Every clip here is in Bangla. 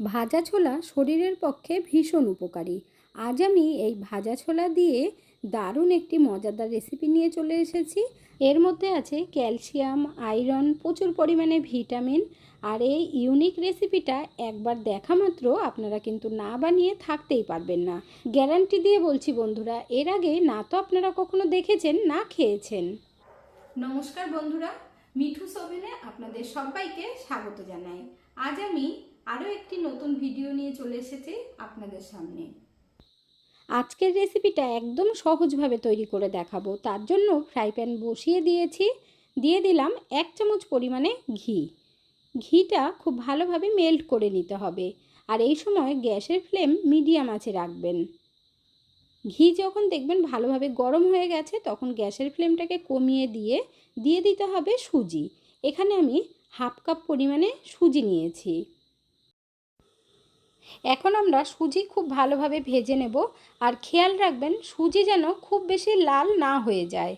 ভাজা ছোলা শরীরের পক্ষে ভীষণ উপকারী। আজ আমি এই ভাজা ছোলা দিয়ে দারুণ একটি মজাদার রেসিপি নিয়ে চলে এসেছি। এর মধ্যে আছে ক্যালসিয়াম, আয়রন, প্রচুর পরিমাণে ভিটামিন আর এই ইউনিক রেসিপিটা একবার দেখা মাত্র আপনারা কিন্তু না বানিয়ে থাকতেই পারবেন না। গ্যারান্টি দিয়ে বলছি বন্ধুরা, এর আগে না তো আপনারা কখনো দেখেছেন, না খেয়েছেন। নমস্কার বন্ধুরা, মিঠু সোভেনে আপনাদের সবাইকে স্বাগত জানাই। আজ আমি আরও একটি নতুন ভিডিও নিয়ে চলে এসেছি আপনাদের সামনে। আজকের রেসিপিটা একদম সহজভাবে তৈরি করে দেখাবো। তার জন্য ফ্রাই প্যান বসিয়ে দিয়েছি। দিয়ে দিলাম এক চামচ পরিমাণে ঘি। ঘিটা খুব ভালোভাবে মেল্ট করে নিতে হবে। আর এই সময় গ্যাসের ফ্লেম মিডিয়াম আছে রাখবেন। ঘি যখন দেখবেন ভালোভাবে গরম হয়ে গেছে, তখন গ্যাসের ফ্লেমটাকে কমিয়ে দিয়ে দিয়ে দিতে হবে সুজি। এখানে আমি হাফ কাপ পরিমাণে সুজি নিয়েছি। এখন আমরা সুজি খুব ভালোভাবে ভেজে নেব আর খেয়াল রাখবেন সুজি যেন খুব বেশি লাল না হয়ে যায়।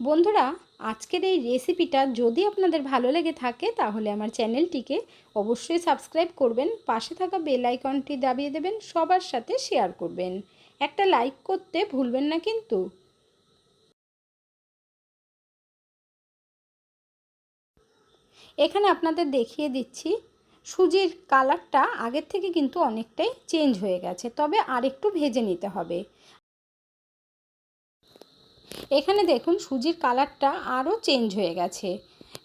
বন্ধুরা, আজকের এই রেসিপিটা যদি আপনাদের ভালো লেগে থাকে তাহলে আমার চ্যানেলটিকে অবশ্যই সাবস্ক্রাইব করবেন, পাশে থাকা বেল আইকনটি দাবিয়ে দেবেন, সবার সাথে শেয়ার করবেন। একটা লাইক করতে ভুলবেন না কিন্তু। এখানে আপনাদের দেখিয়ে দিচ্ছি। সুজির কালারটা আগের থেকে কিন্তু অনেকটাই চেঞ্জ হয়ে গেছে, তবে আরেকটু ভেজে নিতে হবে। এখানে দেখুন, সুজির কালারটা আরও চেঞ্জ হয়ে গেছে।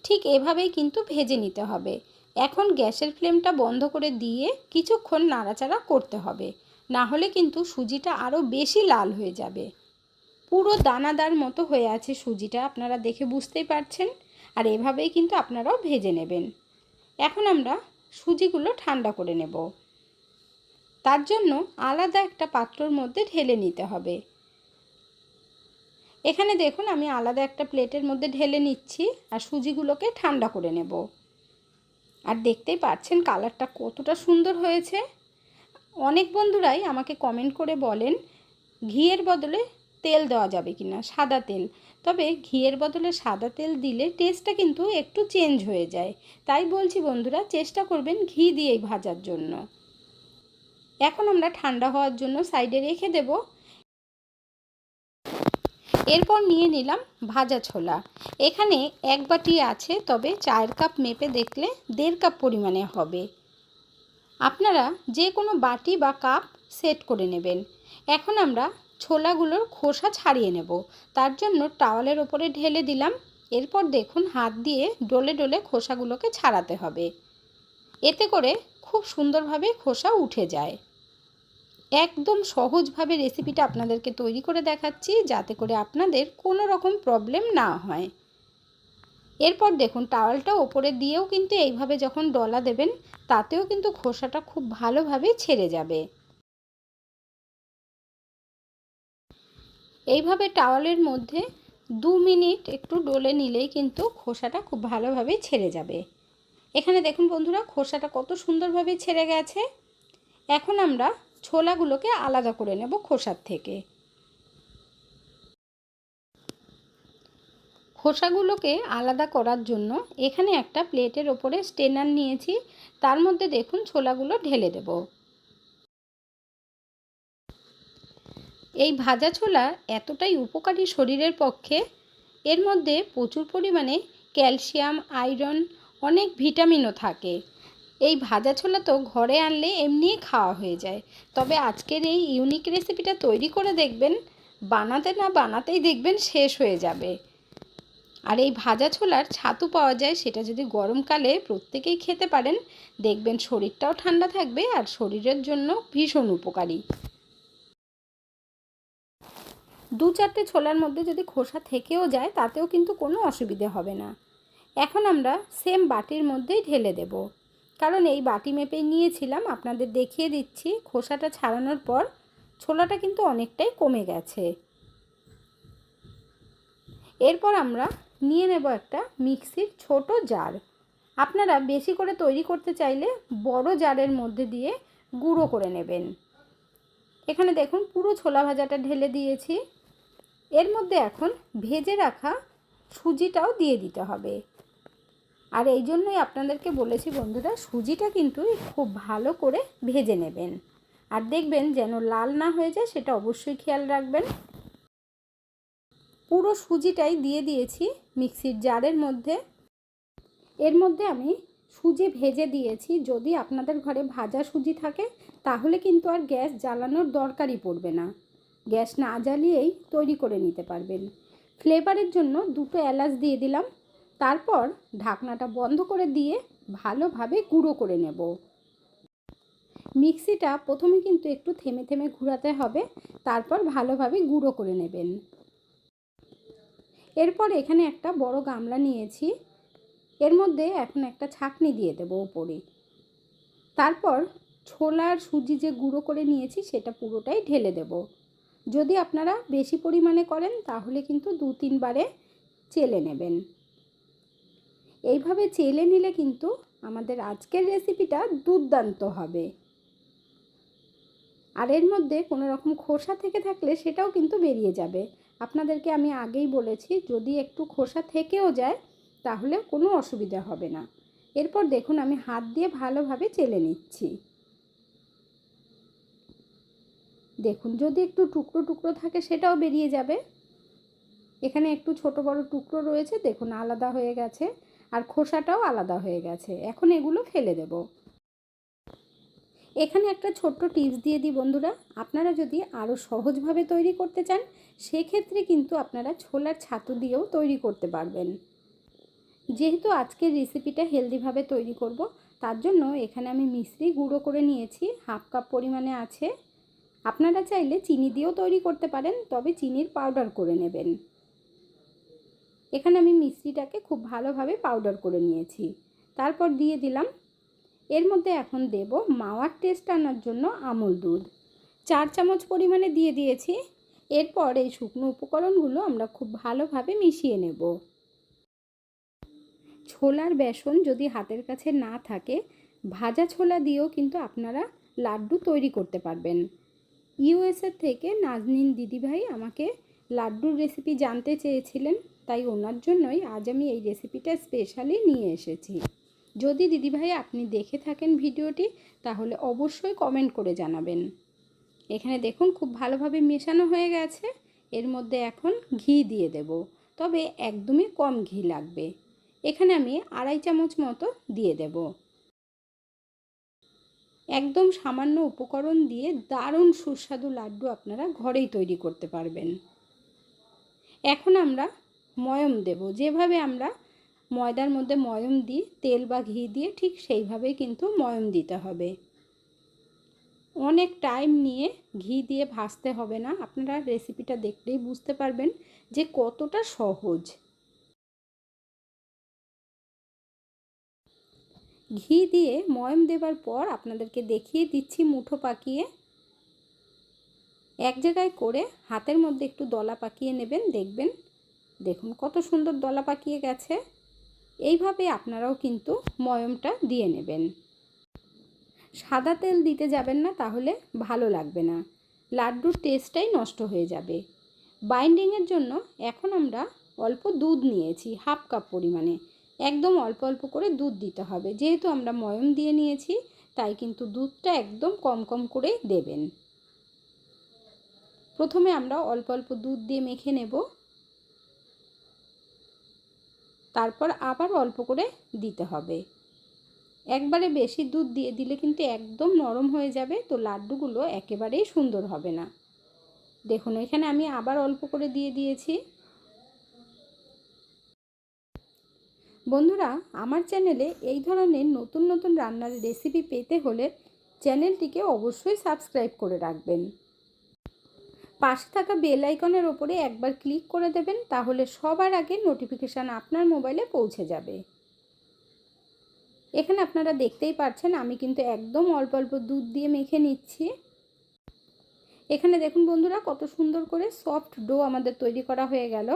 ঠিক এভাবেই কিন্তু ভেজে নিতে হবে। এখন গ্যাসের ফ্লেমটা বন্ধ করে দিয়ে কিছুক্ষণ নাড়াচাড়া করতে হবে। না হলে কিন্তু সুজিটা আরও বেশি লাল হয়ে যাবে। পুরো দানাদার মতো হয়ে আছে সুজিটা, আপনারা দেখে বুঝতেই পারছেন। আর এভাবেই কিন্তু আপনারাও ভেজে নেবেন। এখন আমরা সুজিগুলো ঠান্ডা করে নেব। তার জন্য আলাদা একটা পাত্রর মধ্যে ঢেলে নিতে হবে। এখানে দেখুন, আমি আলাদা একটা প্লেটের মধ্যে ঢেলে নিচ্ছি আর সুজিগুলোকে ঠান্ডা করে নেব। আর দেখতেই পাচ্ছেন কালারটা কতটা সুন্দর হয়েছে। অনেক বন্ধুরাই আমাকে কমেন্ট করে বলেন, ঘিয়ের বদলে তেল দেওয়া যাবে কি না সাদা তেল। তবে ঘিয়ের বদলে সাদা তেল দিলে টেস্টটা কিন্তু একটু চেঞ্জ হয়ে যায়। তাই বলছি বন্ধুরা, চেষ্টা করবেন ঘি দিয়েই ভাজার জন্য। এখন আমরা ঠান্ডা হওয়ার জন্য সাইডে রেখে দেব। এরপর নিয়ে নিলাম ভাজা ছোলা। এখানে এক বাটি আছে, তবে চায়ের কাপ মেপে দেখলে দেড় কাপ পরিমাণে হবে। আপনারা যে কোনো বাটি বা কাপ সেট করে নেবেন। এখন আমরা ছোলাগুলোর খোসা ছাড়িয়ে নেব। তার জন্য টাওয়ালের ওপরে ঢেলে দিলাম। এরপর দেখুন হাত দিয়ে ডলে ডলে খোসাগুলোকে ছাড়াতে হবে। এতে করে খুব সুন্দরভাবে খোসা উঠে যায়। একদম সহজভাবে রেসিপিটা আপনাদেরকে তৈরি করে দেখাচ্ছি যাতে করে আপনাদের কোনো রকম প্রবলেম না হয়। এরপর দেখুন টাওয়ালটা ওপরে দিয়েও কিন্তু এইভাবে যখন ডলা দেবেন, তাতেও কিন্তু খোসাটা খুব ভালোভাবে ছেড়ে যাবে। এইভাবে টাওয়ালের মধ্যে দু মিনিট একটু ডলে নিলেই কিন্তু খোসাটা খুব ভালোভাবে ছেড়ে যাবে। এখানে দেখুন বন্ধুরা, খোসাটা কত সুন্দরভাবে ছেড়ে গেছে। এখন আমরা ছোলাগুলোকে আলাদা করে নেব খোসার থেকে। খোসাগুলোকে আলাদা করার জন্য এখানে একটা প্লেটের ওপরে স্টেনার নিয়েছি। তার মধ্যে দেখুন ছোলাগুলো ঢেলে দেব। এই ভাজা ছোলা এতটাই উপকারী শরীরের পক্ষে। এর মধ্যে প্রচুর পরিমাণে ক্যালসিয়াম, আয়রন, অনেক ভিটামিনও থাকে। এই ভাজা ছোলা তো ঘরে আনলে এমনিই খাওয়া হয়ে যায়। তবে আজকের এই ইউনিক রেসিপিটা তৈরি করে দেখবেন, বানাতে না বানাতেই দেখবেন শেষ হয়ে যাবে। আর এই ভাজা ছোলার ছাতু পাওয়া যায়, সেটা যদি গরমকালে প্রত্যেকেই খেতে পারেন, দেখবেন শরীরটাও ঠান্ডা থাকবে আর শরীরের জন্য ভীষণ উপকারী। দু চারটে ছোলার মধ্যে যদি খোসা থেকেও যায়, তাতেও কিন্তু কোনো অসুবিধে হবে না। এখন আমরা সেম বাটির মধ্যেই ঢেলে দেব। কারণ এই বাটি মেপে নিয়েছিলাম, আপনাদের দেখিয়ে দিচ্ছি। খোসাটা ছাড়ানোর পর ছোলাটা কিন্তু অনেকটাই কমে গেছে। এরপর আমরা নিয়ে নেব একটা মিক্সির ছোট জার। আপনারা বেশি করে তৈরি করতে চাইলে বড় জারের মধ্যে দিয়ে গুঁড়ো করে নেবেন। এখানে দেখুন, পুরো ছোলা ভাজাটা ঢেলে দিয়েছি। এর মধ্যে এখন ভেজে রাখা সুজিটাও দিয়ে দিতে হবে। আর এই জন্যই আপনাদেরকে বলেছি বন্ধুরা, সুজিটা কিন্তু খুব ভালো করে ভেজে নেবেন। আর দেখবেন যেন লাল না হয়ে যায়, সেটা অবশ্যই খেয়াল রাখবেন। পুরো সুজিটাই দিয়ে দিয়েছি মিক্সির জারের মধ্যে। এর মধ্যে আমি সুজি ভেজে দিয়েছি। যদি আপনাদের ঘরে ভাজা সুজি থাকে, তাহলে কিন্তু আর গ্যাস জ্বালানোর দরকারই পড়বে না। গ্যাস না জ্বালিয়েই তৈরি করে নিতে পারবেন। ফ্লেভারের জন্য দুটো এলাচ দিয়ে দিলাম। তারপর ঢাকনাটা বন্ধ করে দিয়ে ভালোভাবে গুঁড়ো করে নেব। মিক্সিটা প্রথমে কিন্তু একটু থেমে থেমে ঘোরাতে হবে। তারপর ভালোভাবে গুঁড়ো করে নেবেন। এরপর এখানে একটা বড় গামলা নিয়েছি। এর মধ্যে এখন একটা ছাকনি দিয়ে দেবো ওপরে। তারপর ছোলার সুজি যে গুঁড়ো করে নিয়েছি সেটা পুরোটাই ঢেলে দেব। যদি আপনারা বেশি পরিমাণে করেন, তাহলে কিন্তু দু তিনবারে চেলে নেবেন। এইভাবে চেলে নিলে কিন্তু আমাদের আজকের রেসিপিটা দুর্দান্ত হবে। আর এর মধ্যে কোনো রকম খোসা থেকে থাকলে সেটাও কিন্তু বেরিয়ে যাবে। আপনাদেরকে আমি আগেই বলেছি, যদি একটু খোসা থেকেও যায়, তাহলে কোনো অসুবিধা হবে না। এরপর দেখুন, আমি হাত দিয়ে ভালোভাবে চেলে নিচ্ছি। দেখুন, যদি একটু টুকরো টুকরো থাকে সেটাও বেরিয়ে যাবে। এখানে একটু ছোট বড় টুকরো রয়েছে, দেখুন আলাদা হয়ে গেছে আর খোসাটাও আলাদা হয়ে গেছে। এখন এগুলো ফেলে দেব। এখানে একটা ছোট্ট টিপস দিয়ে দিই বন্ধুরা, আপনারা যদি আরও সহজভাবে তৈরি করতে চান, সেক্ষেত্রে কিন্তু আপনারা ছোলার ছাতু দিয়েও তৈরি করতে পারবেন। যেহেতু আজকের রেসিপিটা হেলদিভাবে তৈরি করব, তার জন্য এখানে আমি মিশ্রি গুঁড়ো করে নিয়েছি, হাফ কাপ পরিমাণে আছে। আপনারা চাইলে চিনি দিয়েও তৈরি করতে পারেন, তবে চিনির পাউডার করে নেবেন। এখানে আমি মিষ্টিটাকে খুব ভালোভাবে পাউডার করে নিয়েছি। তারপর দিয়ে দিলাম। এর মধ্যে এখন দেব মাওয়ার টেস্ট আনার জন্য আমুল দুধ। চার চামচ পরিমাণে দিয়ে দিয়েছি। এরপর এই শুকনো উপকরণগুলো আমরা খুব ভালোভাবে মিশিয়ে নেব। ছোলার বেসন যদি হাতের কাছে না থাকে, ভাজা ছোলা দিয়েও কিন্তু আপনারা লাড্ডু তৈরি করতে পারবেন। ইউএসএর থেকে নাজনিন দিদিভাই আমাকে লাড্ডুর রেসিপি জানতে চেয়েছিলেন, তাই ওনার জন্যই আজ আমি এই রেসিপিটা স্পেশালি নিয়ে এসেছি। যদি দিদিভাই আপনি দেখে থাকেন ভিডিওটি, তাহলে অবশ্যই কমেন্ট করে জানাবেন। এখানে দেখুন, খুব ভালোভাবে মেশানো হয়ে গেছে। এর মধ্যে এখন ঘি দিয়ে দেব। তবে একদমই কম ঘি লাগবে। এখানে আমি আড়াই চামচ মতো দিয়ে দেব। একদম সামান্য উপকরণ দিয়ে দারুণ সুস্বাদু লাড্ডু আপনারা ঘরেই তৈরি করতে পারবেন। এখন আমরা ময়ম দেব। যেভাবে আমরা ময়দার মধ্যে ময়ম দিই, তেল বা ঘি দিয়ে ঠিক সেইভাবেই কিন্তু ময়ম দিতে হবে। অনেক টাইম নিয়ে ঘি দিয়ে ভাজতে হবে না। আপনারা রেসিপিটা দেখলেই বুঝতে পারবেন যে কতটা সহজ। ঘি দিয়ে ময়ম দেবার পর আপনাদেরকে দেখিয়ে দিচ্ছি মুঠো পাকিয়ে। এক জায়গায় করে হাতের মধ্যে একটু দলা পাকিয়ে নেবেন, দেখবেন। দেখুন কত সুন্দর দলা পাকিয়ে গেছে। এইভাবে আপনারাও কিন্তু ময়মটা দিয়ে নেবেন। সাদা তেল দিতে যাবেন না, তাহলে ভালো লাগবে না। লাড্ডুর টেস্টটাই নষ্ট হয়ে যাবে। বাইন্ডিংয়ের জন্য এখন আমরা অল্প দুধ নিয়েছি, হাফ কাপ পরিমাণে। একদম অল্প অল্প করে দুধ দিতে হবে। যেহেতু আমরা ময়ম দিয়ে নিয়েছি, তাই কিন্তু দুধটা একদম কম কম করে দেবেন। প্রথমে আমরা অল্প অল্প দুধ দিয়ে মেখে নেব। তারপর আবার অল্প করে দিতে হবে। একবারে বেশি দুধ দিয়ে দিলে কিন্তু একদম নরম হয়ে যাবে, তো লাড্ডুগুলো একেবারেই সুন্দর হবে না। দেখুন, এখানে আমি আবার অল্প করে দিয়ে দিয়েছি। বন্ধুরা, আমার চ্যানেলে এই ধরনের নতুন নতুন রান্নার রেসিপি পেতে হলে চ্যানেলটিকে অবশ্যই সাবস্ক্রাইব করে রাখবেন। পাশে থাকা বেল আইকনের ওপরে একবার ক্লিক করে দেবেন, তাহলে সবার আগে নোটিফিকেশান আপনার মোবাইলে পৌঁছে যাবে। এখানে আপনারা দেখতেই পাচ্ছেন আমি কিন্তু একদম অল্প অল্প দুধ দিয়ে মেখে নিচ্ছি। এখানে দেখুন বন্ধুরা, কত সুন্দর করে সফট ডো আমাদের তৈরি করা হয়ে গেল।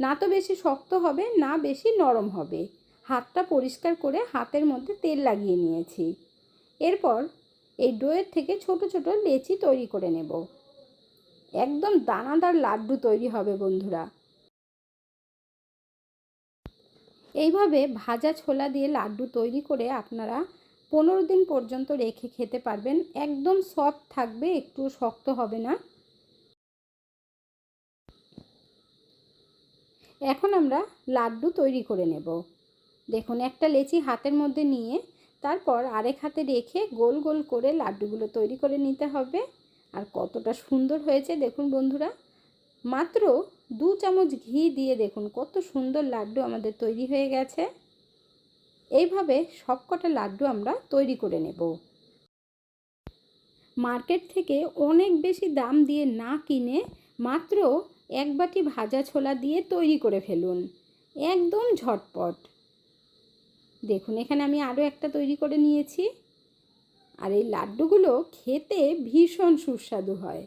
না তো বেশি শক্ত হবে, না বেশি নরম হবে। হাতটা পরিষ্কার করে হাতের মধ্যে তেল লাগিয়ে নিয়েছি। এরপর এই ডোয়ের থেকে ছোট ছোট লেচি তৈরি করে নেব। একদম দানাদার লাড্ডু তৈরি হবে, বন্ধুরা। এইভাবে ভাজা ছোলা দিয়ে লাড্ডু তৈরি করে আপনারা পনেরো দিন পর্যন্ত রেখে খেতে পারবেন। একদম সফট থাকবে একটু শক্ত হবে না। এখন আমরা লাড্ডু তৈরি করে নেব। দেখুন, একটা লেচি হাতের মধ্যে নিয়ে তারপর আরেক হাতে রেখে গোল গোল করে লাড্ডুগুলো তৈরি করে নিতে হবে। আর কতটা সুন্দর হয়েছে দেখুন বন্ধুরা। মাত্র দু চামচ ঘি দিয়ে দেখুন কত সুন্দর লাড্ডু আমাদের তৈরি হয়ে গেছে। এইভাবে সবকটা লাড্ডু আমরা তৈরি করে নেব। মার্কেট থেকে অনেক বেশি দাম দিয়ে না কিনে মাত্র এক বাটি ভাজা ছোলা দিয়ে তৈরি করে ফেলুন। একদম ঝটপট। দেখুন, এখানে আমি আরও একটা তৈরি করে নিয়েছি। আর এই লাড্ডুগুলো খেতে ভীষণ সুস্বাদু হয়।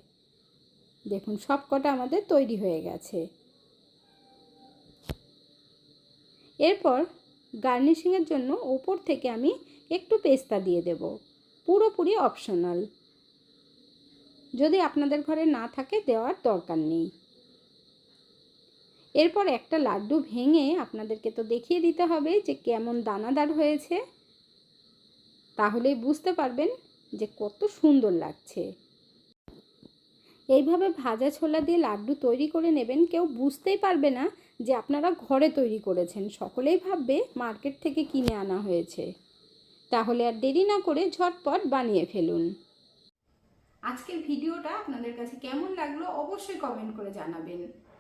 দেখুন, সব কটা আমাদের তৈরি হয়ে গেছে। এরপর গার্নিশিংয়ের জন্য ওপর থেকে আমি একটু পেস্তা দিয়ে দেব। পুরোপুরি অপশনাল। যদি আপনাদের ঘরে না থাকে, দেওয়ার দরকার নেই। এরপর একটা লাড্ডু ভেঙে আপনাদেরকে তো দেখিয়ে দিতে হবে যে কেমন দানাদার হয়েছে। তাহলেই বুঝতে পারবেন যে কত সুন্দর লাগছে। এইভাবে ভাজা ছোলা দিয়ে লাড্ডু তৈরি করে নেবেন, কেউ বুঝতেই পারবে না যে আপনারা ঘরে তৈরি করেছেন। সকলেই ভাববে মার্কেট থেকে কিনে আনা হয়েছে। তাহলে আর দেরি না করে ঝটপট বানিয়ে ফেলুন। আজকের ভিডিওটা আপনাদের কাছে কেমন লাগল অবশ্যই কমেন্ট করে জানাবেন।